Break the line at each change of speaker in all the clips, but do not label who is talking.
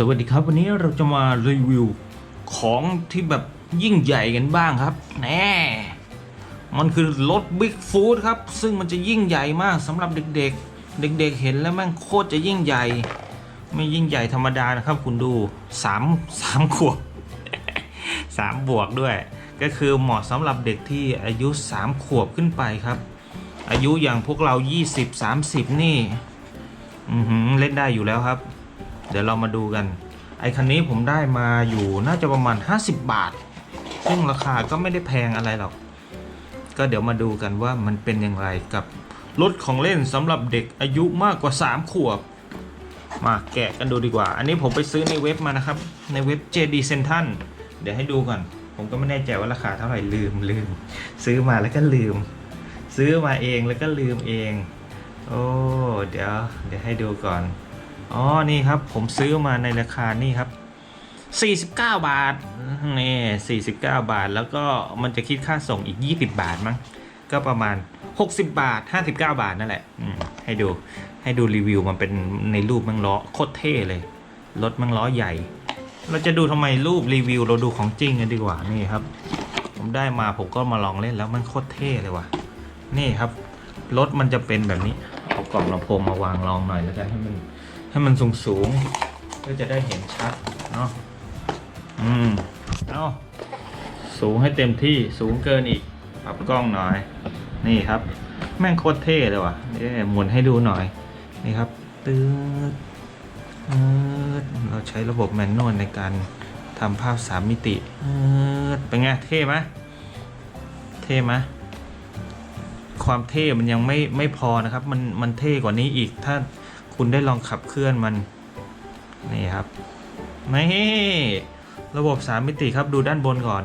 สวัสดีครับ วันนี้เราจะมารีวิวของที่แบบยิ่งใหญ่กันบ้างครับแน่มันคือรถบิ๊กฟูดครับ ซึ่งมันจะยิ่งใหญ่มากสำหรับเด็กๆ เด็กๆเห็นแล้วแม่งโคตรจะยิ่งใหญ่ ไม่ยิ่งใหญ่ธรรมดานะครับ คุณดูสามสามขวบสามบวกด้วย ก็คือเหมาะสำหรับเด็กที่อายุสามขวบขึ้นไปครับ อายุอย่างพวกเรา 20 30 นี่เล่นได้อยู่แล้วครับ เดี๋ยวเรามาดูกัน ไอ้คันนี้ผมได้มาอยู่น่าจะประมาณ 50 บาท ซึ่งราคาก็ไม่ได้แพงอะไรหรอก ก็เดี๋ยวมาดูกันว่ามันเป็นอย่างไรกับรถของเล่นสำหรับเด็กอายุมากกว่า 3 ขวบ มาแกะกันดูดีกว่า อันนี้ผมไปซื้อในเว็บมานะครับ ในเว็บ JD Central เดี๋ยวให้ดูก่อน ผมก็ไม่แน่ใจว่าราคาเท่าไหร่ลืมลืม ซื้อมาแล้วก็ลืม ซื้อมาเองแล้วก็ลืมเอง โอ้ เดี๋ยว เดี๋ยวให้ดูก่อน อ๋อ นี่ครับ ผมซื้อมาในราคานี่ครับ49 บาทนี่49 บาท แล้วก็มันจะคิดค่าส่งอีก 20 บาทมั้ง ก็ประมาณ 60 บาท 59 บาทนั่นแหละให้ดู ให้ดูรีวิวมันเป็นในรูปมังล้อโคตรเท่เลย รถมังล้อใหญ่ เราจะดูทำไมรูปรีวิวเราดูของจริงกันดีกว่า นี่ครับ ผมได้มาผมก็มาลองเล่นแล้วมันโคตรเท่เลยว่ะ นี่ครับ รถมันจะเป็นแบบนี้ เอากล่องลำโพงมาวางรองหน่อยแล้วกันให้มัน ให้มันสูงสูงๆก็จะได้เห็นชัดเนาะอืมเอาสูงให้เต็มที่สูงเกินอีกปรับกล้องหน่อย นี่ครับ แม่งโคตรเท่เลยว่ะเดี๋ยหมุนให้ดูหน่อย นี่ครับตืดตืดเราใช้ระบบแมนนวลในการทำภาพสามมิติตืดเป็นไงเท่ไหมเท่ไหมความเท่มันยังไม่ไม่พอนะครับ มันมันเท่กว่านี้อีกถ้า คุณได้ลองขับเคลื่อนมันนี่ครับนี่ระบบสามมิติครับดูด้านบนก่อน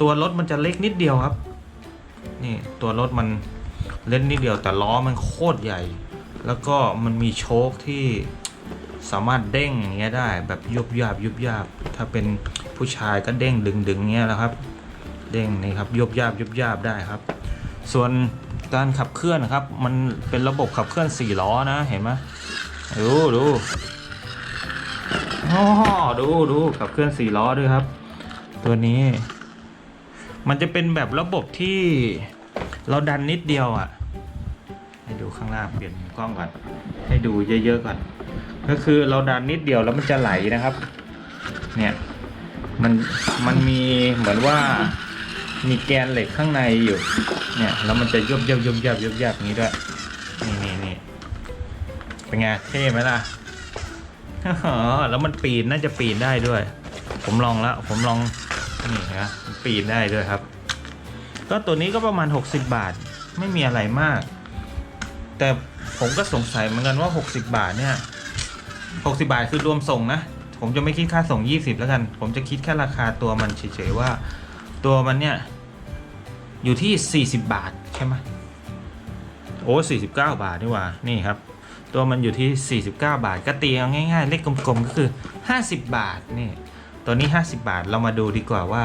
ตัวรถมันจะเล็กนิดเดียวครับ นี่ตัวรถมันเล็กนิดเดียวแต่ล้อมันโคตรใหญ่ แล้วก็มันมีโชคที่สามารถเด้งอย่างเงี้ยได้แบบยุบยาบยุบยาบถ้าเป็นผู้ชายก็เด้งดึงดึงเงี้ยแล้วครับ เด้งนี่ครับยุบยาบยุบยาบได้ครับ ส่วนการขับเคลื่อนนะครับ มันเป็นระบบขับเคลื่อน4ล้อนะเห็นไหม ดูดูอ๋อดูดูขับเคลื่อน4ล้อด้วยครับ ตัวนี้ มันจะเป็นแบบระบบที่เราดันนิดเดียวอะ่ะ ให้ดูข้างล่างเปลี่ยนกล้องก่อน ให้ดูเยอะๆก่อน ก็คือเราดันนิดเดียวแล้วมันจะไหลนะครับ เนี่ย มันมันมีเหมือนว่ามีแกนเหล็กข้างในอยู่ เนี่ย แล้วมันจะยบยบยบยบยบยบอย่างนี้ด้วย เป็นไงเท่ไหมล่ะอ๋อแล้วมันปีนน่าจะปีนได้ด้วย ผมลองแล้วผมลองนี่นะปีนได้ด้วยครับ ก็ตัวนี้ก็ประมาณ 60 บาทไม่มีอะไรมาก แต่ผมก็สงสัยเหมือนกันว่า 60 บาทเนี่ย 60 บาทคือรวมส่งนะ ผมจะไม่คิดค่าส่ง 20 แล้วกัน ผมจะคิดแค่ราคาตัวมันเฉยๆว่า ตัวมันเนี่ย อยู่ที่ 40 บาทใช่ไหมโอ้49 บาทนี่ว่านี่ครับ ตัวมันอยู่ที่ 49 บาท ก็ตีเอาง่ายๆ เลขกลมๆ ก็คือ 50 บาทนี่ตัวนี้ 50 บาทเรามาดูดีกว่าว่า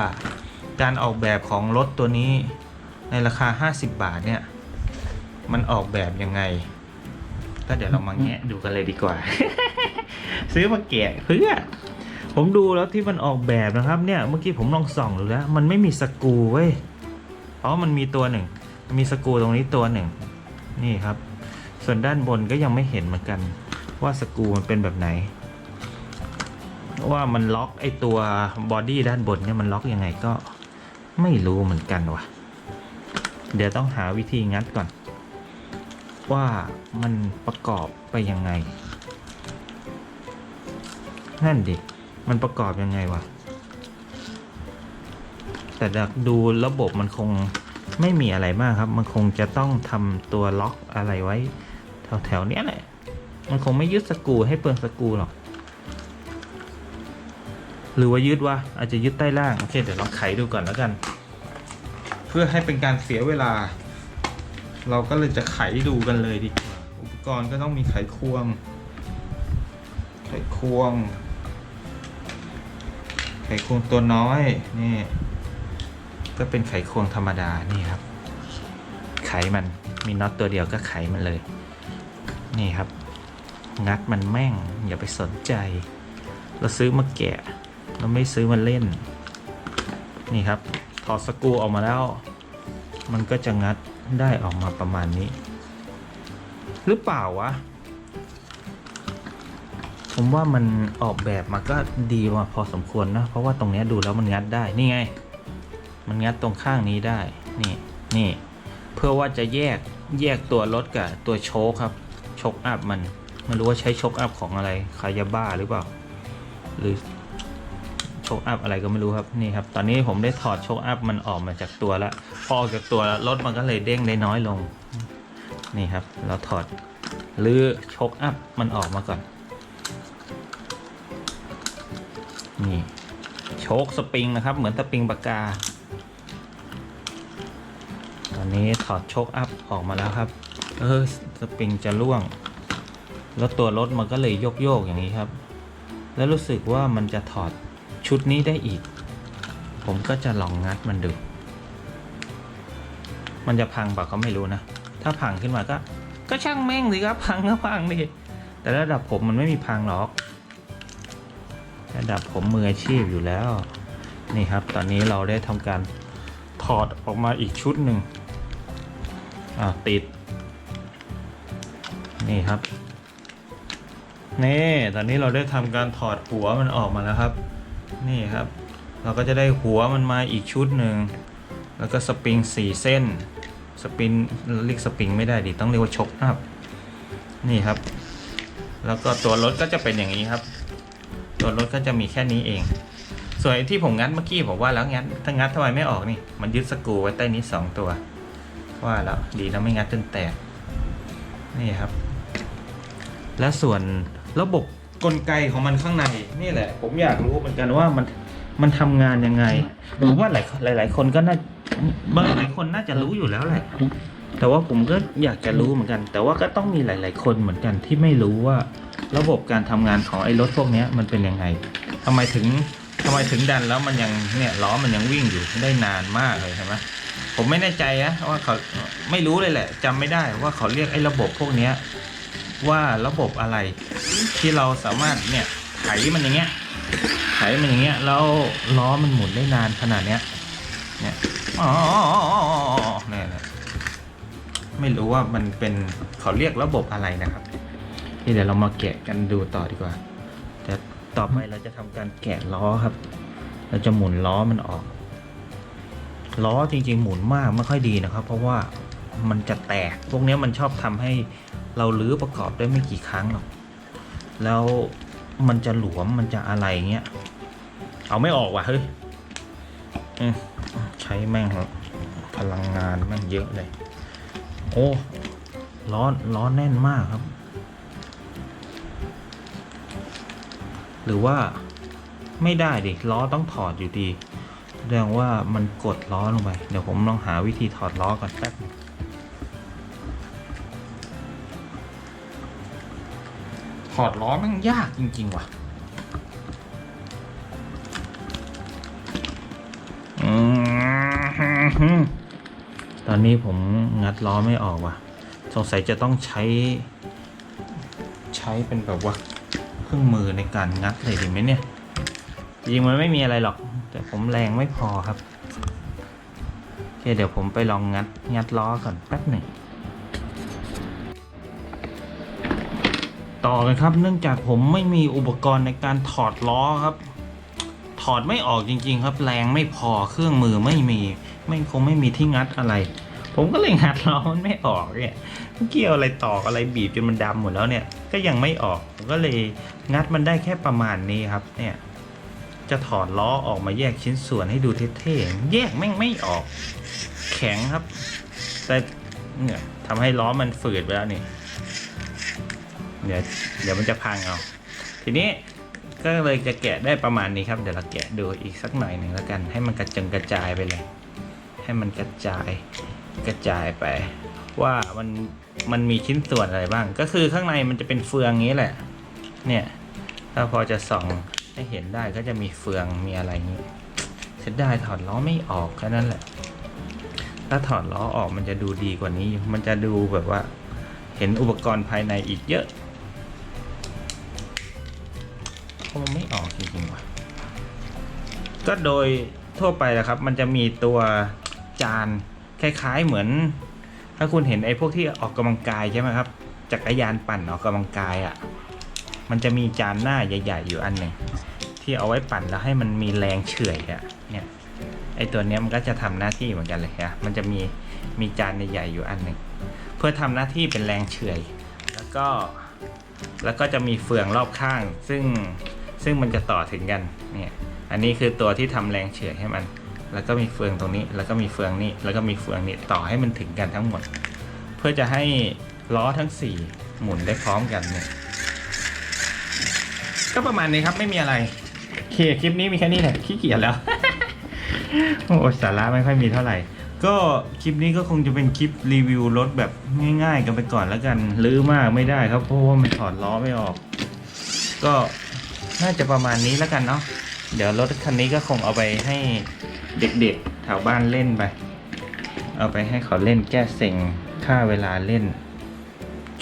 การออกแบบของรถตัวนี้ในราคา 50 บาทเนี่ยมันออกแบบยังไง ก็เดี๋ยวเรามาแงะดูกันเลยดีกว่า ซื้อมาแกะเพื่อผมดูแล้วที่มันออกแบบนะครับเนี่ยเมื่อกี้ผมลองส่องดูแล้ว มันไม่มีสกูเว้ยอ๋อมันมีตัวหนึ่งมีสกูตรงนี้ตัวหนึ่ง นี่ครับ ส่วนด้านบนก็ยังไม่เห็นเหมือนกัน ว่าสกูมันเป็นแบบไหน ว่ามันล็อกไอตัวบอดี้ด้านบนเนี่ยมันล็อกยังไงก็ไม่รู้เหมือนกันว่ะเดี๋ยวต้องหาวิธีงัดก่อน ว่ามันประกอบไปยังไง นั่นดิ มันประกอบยังไงวะแต่จากดูระบบมันคงไม่มีอะไรมากครับ มันคงจะต้องทำตัวล็อกอะไรไว้ แถวๆเนี้ยแหละ มันคงไม่ยึดสกูให้เปลืองสกูหรอก หรือว่ายึดวะอาจจะยึดใต้ล่าง โอเค เดี๋ยวลองไขดูก่อนแล้วกัน เพื่อให้เป็นการเสียเวลา เราก็เลยจะไขดูกันเลยดีกว่า อุปกรณ์ก็ต้องมีไขควง ไขควง ไขควงตัวน้อย นี่ ก็เป็นไขควงธรรมดา นี่ครับ ไขมัน มีน็อตตัวเดียวก็ไขมันเลย นี่ครับ งัดมันแม่ง อย่าไปสนใจ เราซื้อมาแกะ เราไม่ซื้อมาเล่น นี่ครับ ถอดสกูออกมาแล้ว มันก็จะงัดได้ออกมาประมาณนี้ หรือเปล่าวะ ผมว่ามันออกแบบมาก็ดีมาพอสมควรนะ เพราะว่าตรงเนี้ยดูแล้วมันงัดได้ นี่ไง มันงัดตรงข้างนี้ได้ นี่ นี่ เพื่อว่าจะแยกแยกตัวรถกับตัวโชคครับ ชคอัพมันไม่รู้ว่าใช้ชคอัพของอะไรคายาบ้าหรือเปล่า หรือชคอัพอะไรก็ไม่รู้ครับนี่ครับ ตอนนี้ผมได้ถอดชคอัพมันออกมาจากตัวแล้วพอออกจากตัวแล้วรถมันก็เลยเด้งได้น้อยลง นี่ครับ เราถอดหรือชคอัพมันออกมาก่อน นี่โชคสปริงนะครับ เหมือนสปริงปากกา ตอนนี้ถอดโชคอัพออกมาแล้วครับ เออสปริงจะร่วง แล้วตัวรถมันก็เลยโยกโยกอย่างนี้ครับ แล้วรู้สึกว่ามันจะถอดชุดนี้ได้อีก ผมก็จะลองงัดมันดู มันจะพังเปล่าก็ไม่รู้นะ ถ้าพังขึ้นมาก็ ก็ช่างแม่งสิครับพังก็พังดิแต่ระดับผมมันไม่มีพังหรอก ระดับผมมืออาชีพอยู่แล้ว นี่ครับ ตอนนี้เราได้ทำการถอดออกมาอีกชุดหนึ่งอ่าติด นี่ครับ นี่ตอนนี้เราได้ทำการถอดหัวมันออกมาแล้วครับ นี่ครับ เราก็จะได้หัวมันมาอีกชุดหนึ่ง แล้วก็สปริงสี่เส้น สปริงเรียกสปริงไม่ได้ดิต้องเรียกว่าชกอัพนี่ครับ แล้วก็ตัวรถก็จะเป็นอย่างนี้ครับ ตัวรถก็จะมีแค่นี้เอง ส่วนที่ผมงัดเมื่อกี้ผมว่าแล้วงัดถ้างัดทำไมไม่ออกนี่ มันยึดสกรูไว้ใต้นี้สองตัว ว่าแล้วดีนะไม่งัดจนแตกนี่ครับ และส่วนระบบกลไกของมันข้างในนี่แหละ ผมอยากรู้เหมือนกันว่ามันมันทำงานยังไงผมว่าหลายหลายหลายคนก็น่าบางหลายคนน่าจะรู้อยู่แล้วแหละ แต่ว่าผมก็อยากจะรู้เหมือนกัน แต่ว่าก็ต้องมีหลาย ๆ คนเหมือนกันที่ไม่รู้ว่าระบบการทำงานของไอ้รถพวกเนี้ยมันเป็นยังไงทำไมถึงทำไมถึงดันแล้วมันยังเนี่ยล้อมันยังวิ่งอยู่ได้นานมากเลยใช่ไหมผมไม่แน่ใจนะว่าเขาไม่รู้เลยแหละจำไม่ได้ว่าเขาเรียกไอ้ระบบพวกเนี้ย ว่าระบบอะไรที่เราสามารถเนี่ยไถมันอย่างเงี้ยไถมันอย่างเงี้ยแล้วล้อมันหมุนได้นานขนาดเนี้ยเนี่ยอ๋อเนี่ยเนี่ไม่รู้ว่ามันเป็นเขาเรียกระบบอะไรนะครับนี่เดี๋ยวเรามาแกะกันดูต่อดีกว่า แต่ต่อไปเราจะทำการแกะล้อครับ เราจะหมุนล้อมันออก ล้อจริงๆ หมุนมากไม่ค่อยดีนะครับ เพราะว่ามันจะแตก พวกเนี้ยมันชอบทำให้ เราลื้อประกอบได้ไม่กี่ครั้งหรอก แล้วมันจะหลวมมันจะอะไรเงี้ย เอาไม่ออกว่ะเฮ้ยใช้แม่งพลังงานแม่งเยอะเลย โอ้ล้อล้อแน่นมากครับ หรือว่าไม่ได้ดิล้อต้องถอดอยู่ดีแสดงว่ามันกดล้อลงไป เดี๋ยวผมลองหาวิธีถอดล้อก่อนแป๊บนึง อดล้อมันยากจริง ๆ ว่ะ ตอนนี้ผมงัดล้อไม่ออกว่ะ สงสัยจะต้องใช้ ใช้เป็นแบบว่าเครื่องมือในการงัดเลยดีไหมเนี่ย จริงมันไม่มีอะไรหรอก แต่ผมแรงไม่พอครับ โอเคเดี๋ยวผมไปลองงัดงัดล้อก่อนแป๊บหนึ่ง ต่อกันครับ เนื่องจากผมไม่มีอุปกรณ์ในการถอดล้อครับ ถอดไม่ออกจริง ๆ ครับ แรงไม่พอเครื่องมือไม่มี ไม่คงไม่มีที่งัดอะไร ผมก็เลยงัดล้อมันไม่ออกเนี่ยเกี่ยวอะไรตอกอะไรบีบจนมันดำหมดแล้วเนี่ย ก็ยังไม่ออกผมก็เลยงัดมันได้แค่ประมาณนี้ครับ เนี่ย จะถอดล้อออกมาแยกชิ้นส่วนให้ดูเท่ๆแยกแม่งไม่ออก แข็งครับ แต่เนี่ยทำให้ล้อมันฝืดไปแล้วนี่ เดี๋ยวเดี๋ยวมันจะพังเอา ทีนี้ก็เลยจะแกะได้ประมาณนี้ครับ เดี๋ยวเราแกะดูอีกสักหน่อยหนึ่งแล้วกัน ให้มันกระจงกระจายไปเลย ให้มันกระจายกระจายไป ว่ามันมันมีชิ้นส่วนอะไรบ้าง ก็คือข้างในมันจะเป็นเฟืองนี้แหละ เนี่ยถ้าพอจะส่องให้เห็นได้ก็จะมีเฟืองมีอะไรนี้เสียดายถอดล้อไม่ออกแค่นั้นแหละ ถ้าถอดล้อออกมันจะดูดีกว่านี้ มันจะดูแบบว่า เห็นอุปกรณ์ภายในอีกเยอะ คงไม่ออกจริงๆว่ะก็โดยทั่วไปนะครับ มันจะมีตัวจานคล้ายๆเหมือน ถ้าคุณเห็นไอ้พวกที่ออกกำลังกายใช่ไหมครับจักรยานปั่นออกกำลังกายอะ่ะ มันจะมีจานหน้าใหญ่ ๆ อยู่อันหนึ่งที่เอาไว้ปั่นแล้วให้มันมีแรงเฉื่อยอะ่ะเนี่ยไอ้ตัวเนี้ยมันก็จะทำหน้าที่เหมือนกันเลยฮะมันจะมีมีจานใหญ่ๆอยู่อันหนึ่งเพื่อทำหน้าที่เป็นแรงเฉื่อย แล้วก็แล้วก็จะมีเฟืองรอบข้าง ซึ่ง ซึ่งมันจะต่อถึงกันเนี่ยอันนี้คือตัวที่ทำแรงเฉื่อยให้มัน แล้วก็มีเฟืองตรงนี้ แล้วก็มีเฟืองนี่แล้วก็มีเฟืองนี่ต่อให้มันถึงกันทั้งหมด เพื่อจะให้ล้อทั้ง 4 หมุนได้พร้อมกันเนี่ยก็ประมาณนี้ครับไม่มีอะไรโอเคคลิปนี้มีแค่นี้แหละขี้เกียจแล้วโอ้สาระไม่ค่อยมีเท่าไหร่ ก็คลิปนี้ก็คงจะเป็นคลิปรีวิวรถแบบง่ายๆกันไปก่อนแล้วกันลื้อมากไม่ได้ครับเพราะว่ามันถอดล้อไม่ออก ก็ น่าจะประมาณนี้แล้วกันเนาะเดี๋ยวรถคันนี้ก็คงเอาไปให้เด็กๆแถวบ้านเล่นไป เอาไปให้เขาเล่นแก้เซ็งค่าเวลาเล่น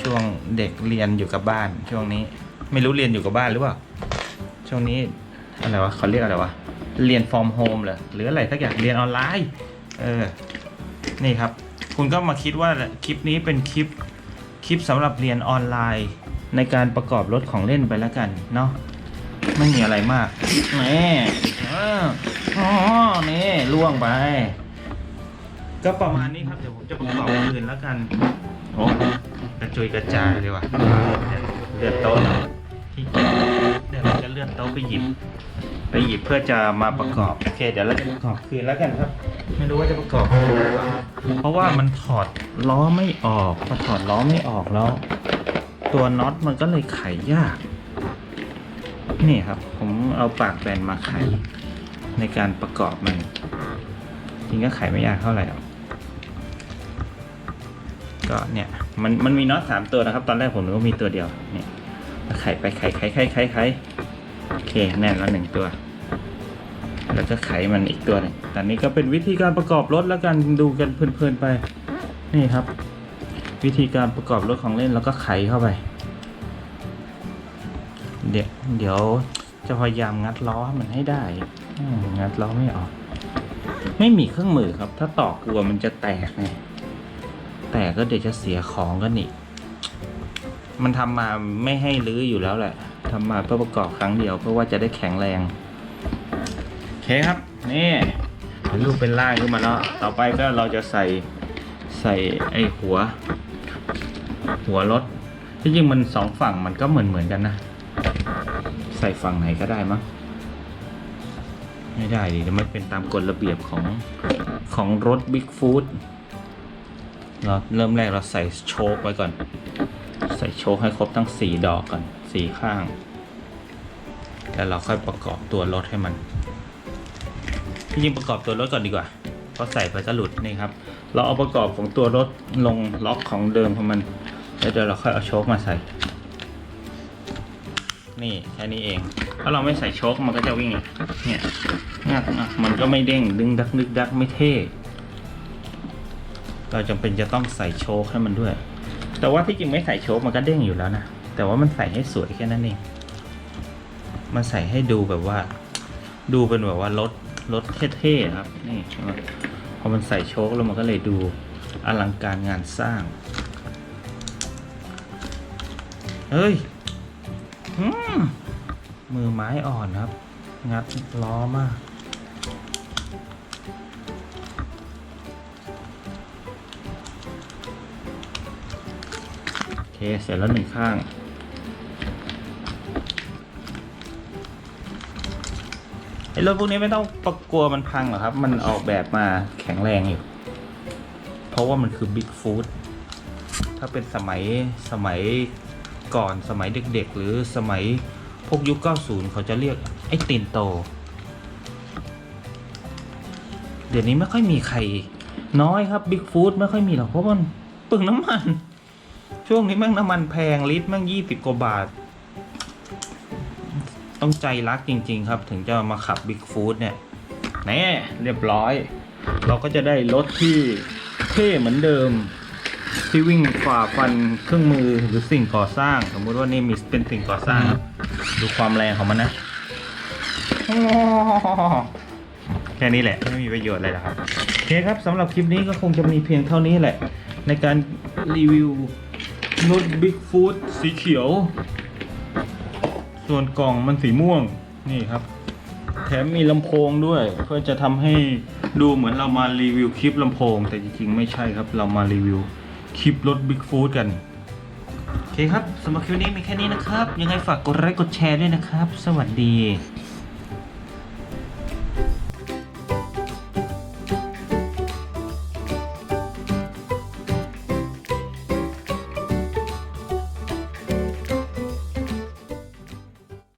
ช่วงเด็กเรียนอยู่กับบ้าน ช่วงนี้ไม่รู้เรียนอยู่กับบ้านหรือเปล่าช่วงนี้อะไรวะเขาเรียกอะไรวะเรียนฟอร์มโฮมเหรอหรืออะไรสักอย่างเรียนออนไลน์ เออนี่ครับ คุณก็มาคิดว่าคลิปนี้เป็นคลิปคลิปสำหรับเรียนออนไลน์ในการประกอบรถของเล่นไปแล้วกันเนาะ ไม่มีอะไรมากนี่อ๋อนี่ล่วงไป ก็ประมาณนี้ครับ เดี๋ยวผมจะประกอบคืนแล้วกัน โอ้กระจุยกระจายเลยว่ะเลือนโต๊ะที่เดี๋ยวเราจะเลื่อนโต๊ะไปหยิบ ไปหยิบเพื่อจะมาประกอบ โอเค เดี๋ยวเราจะประกอบคืนแล้วกันครับ ไม่รู้ว่าจะประกอบคืนหรือเปล่าเพราะว่ามันถอดล้อไม่ออกพอถอดล้อไม่ออกแล้ว ตัวน็อตมันก็เลยไขยาก นี่ครับ ผมเอาปากแบนมาไขในการประกอบมัน จริงก็ไขไม่ยากเท่าไหร่ก็เนี่ยมันมันมีน็อตสามตัวนะครับ ตอนแรกผมนึกว่ามีตัวเดียวเนี่ยไขไปไขไขไขไขไขโอเคแน่นแล้วหนึ่งตัว แล้วก็ไขมันอีกตัวหนึงแต่นี้ก็เป็นวิธีการประกอบรถแล้วกันดูกันเพลินๆไป นี่ครับ วิธีการประกอบรถของเล่นแล้วก็ไขเข้าไป เดี๋ยวเดี๋ยวจะพยายามงัดล้อมันให้ได้งัดล้อไม่ออก ไม่มีเครื่องมือครับ ถ้าตอกกลัวมันจะแตกไงแตกก็เดี๋ยวจะเสียของกันอีกมันทำมาไม่ให้รื้ออยู่แล้วแหละทำมาเพื่อประกอบครั้งเดียว เพื่อว่าจะได้แข็งแรงโอเคครับ นี่เป็นรูปเป็นร่างขึ้นมาแล้วต่อไปก็เราจะใส่ใส่ไอ้หัว หัวรถที่จริงมันสองฝั่งมันก็เหมือนเหมือนกันนะ ใส่ฝั่งไหนก็ได้มั้งไม่ได้ดิเดี๋ยวมันเป็นตามกฎระเบียบของของรถบิ๊กฟูดเราเริ่มแรกเราใส่โชคไว้ก่อน ใส่โชคให้ครบทั้งสี่ดอกก่อนสี่ข้าง แล้วเราค่อยประกอบตัวรถให้มันที่จริงประกอบตัวรถก่อนดีกว่าเพราะใส่ไปจะหลุดนี่ครับ เราเอาประกอบของตัวรถลงล็อกของเดิมของมัน แล้วเดี๋ยวเราค่อยเอาโชคมาใส่ นี่แค่นี้เอง ถ้าเราไม่ใส่โชคมันก็จะวิ่งเนี่ยงักอะมันก็ไม่เด้งดึงดักนึกดักไม่เท่ เราจำเป็นจะต้องใส่โชคให้มันด้วย แต่ว่าที่จริงไม่ใส่โชคมันก็เด้งอยู่แล้วนะ แต่ว่ามันใส่ให้สวยแค่นั้นเอง มันใส่ให้ดูแบบว่า ดูเป็นแบบว่ารถรถเท่ๆครับ นี่พอมันใส่โชคแล้วมันก็เลยดูอลังการงานสร้าง เฮ้ย มือไม้อ่อนครับ งัดล้อมาก โอเค เสร็จแล้วหนึ่งข้าง ไอ้รถพวกนี้ไม่ต้องประกลัวมันพังหรอกครับ มันออกแบบมาแข็งแรงอยู่ เพราะว่ามันคือบิ๊กฟูดถ้าเป็นสมัยสมัย ก่อนสมัยเด็กๆ หรือสมัยพวกยุค 90 เขาจะเรียกไอ้ตีนโต เดี๋ยวนี้ไม่ค่อยมีใครน้อยครับบิ๊กฟูดไม่ค่อยมีหรอกเพราะมันเปลืองน้ำมัน ช่วงนี้แม่งน้ำมันแพงลิตรแม่งยี่สิบกว่าบาท ต้องใจรักจริง ๆ ครับ ถึงจะมาขับบิ๊กฟูดเนี่ยแน่เรียบร้อย เราก็จะได้รถที่เท่เหมือนเดิม ที่วิ่งฝ่าฟันเครื่องมือหรือสิ่งก่อสร้าง สมมุติว่านี่มีเป็นสิ่งก่อสร้าง ดูความแรงของมันนะแค่นี้แหละ ไม่มีประโยชน์อะไรหรอกครับโอเคครับสำหรับคลิปนี้ก็คงจะมีเพียงเท่านี้แหละ ในการรีวิวนุชบิ๊กฟูดสีเขียว ส่วนกล่องมันสีม่วงนี่ครับ แถมมีลำโพงด้วย เพื่อจะทำให้ดูเหมือนเรามารีวิวคลิปลำโพง แต่จริงๆไม่ใช่ครับเรามารีวิว คลิปรถบิ๊กฟูดกัน โอเคครับสำหรับคลิปนี้มีแค่นี้นะครับ ยังไงฝากกดไลค์กดแชร์ด้วยนะครับ สวัสดี